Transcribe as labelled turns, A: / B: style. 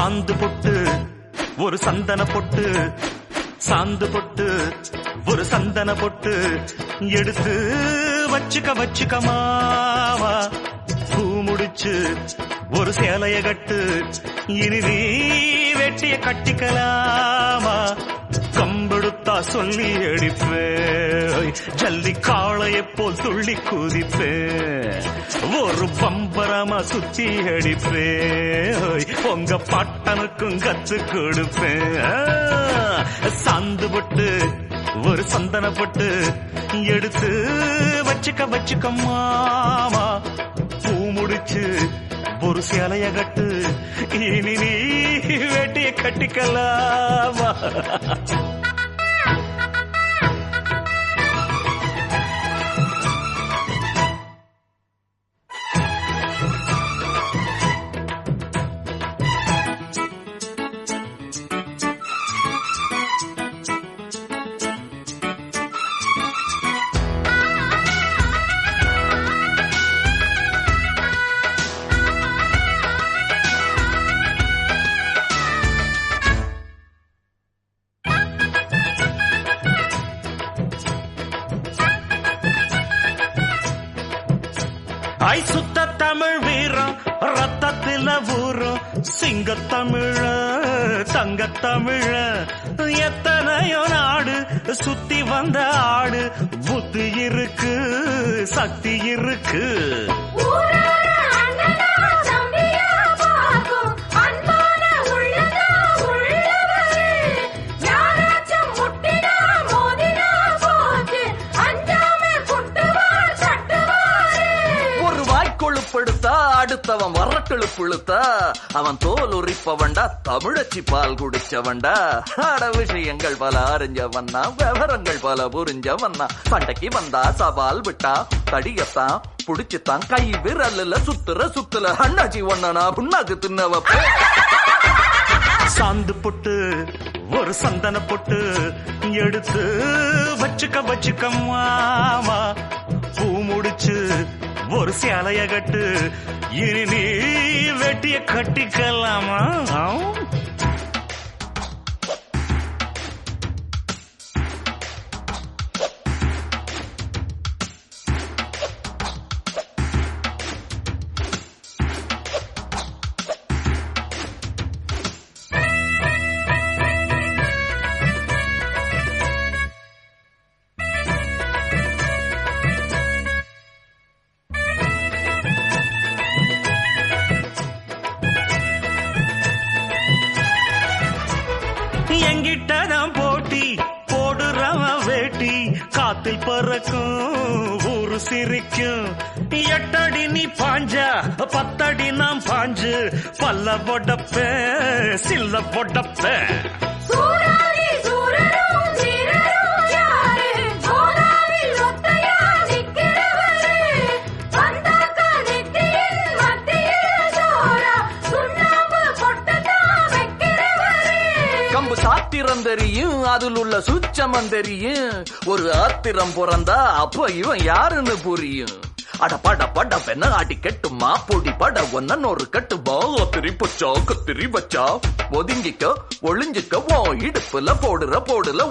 A: சாந்து பொட்டு ஒரு சந்தன பொட்டு சாந்து பொட்டு ஒரு சந்தன பொட்டு எடுத்து வச்சுக்க வச்சுக்க மாவா. பூ முடிச்சு ஒரு சேலைய கட்டு இனி நீ வெட்டிய கட்டிக்கலாமா. கம்பு சொல்லி அடிப்பேன் ஜல்லி காளையை போல் துள்ளி குதிப்பேன் ஒரு பம்பரமா சுத்தி அடிப்பேன் உங்க பட்டனுக்கும் கத்து கொடுப்பேன் சாந்து ஒரு சந்தனப்பட்டு எடுத்து வச்சுக்க வச்சுக்க மாமா. பூ முடிச்சு ஒரு சேலைய கட்டு. இனி நீ வேட்டிய கட்டிக்கலாமா? ஐ சுத்த தமிழ் வீரம் ரத்தத்தில ஊரும் சிங்க தமிழ தங்க தமிழ எத்தனையோ நாடு சுத்தி வந்த ஆடு. புத்தி இருக்கு சக்தி இருக்கு.
B: கொழுப்படுத்தா அடுத்தவன் அடுத்தவன் புழுத்தா. அவன் தோல் உரிப்பவன்டா தமிழச்சி பால் குடிச்சவன்டா. அட விஷயங்கள் பல அறிஞ்சவன்னா விவரங்கள் பல புரிஞ்சவன்னா. பண்டைக்கு வந்தா சவால் விட்டா தடியத்தான் புடிச்சுத்தான் கை விரல்ல சுத்துற சுத்துல. அண்ணாச்சி ஒண்ணனா புண்ணாக்கு தின்னவ
A: சாந்து பொட்டு ஒரு சந்தன பொட்டு எடுத்து வச்சுக்க வச்சுக்கம்மா. பூ முடிச்சு ஒரு சேலைய கட்டு. இனி நீ வெட்டிய கட்டிக்கலாமா? காத்தில் பறக்கும் ஊரு சிரிக்கும். எட்டடி நீ பாஞ்சா பத்தடி நாம் பாஞ்சு. பல்ல பொடப்ப சில்ல பொடப்ப
B: தெரியும் அதில் உள்ள சூச்சமம் தெரியும். ஒரு ஆத்திரம் பிறந்தா அப்ப இவன் யாருன்னு புரியும். அட பட பட பெண்ண ஆட்டி கெட்டுமா? பொடி பட ஒன்ன ஒரு கட்டு பாத்திரி பச்சா கத்திரி வச்சா ஒதுங்கிக்க ஒளிஞ்சிக்க இடுப்புல போடுற போடுல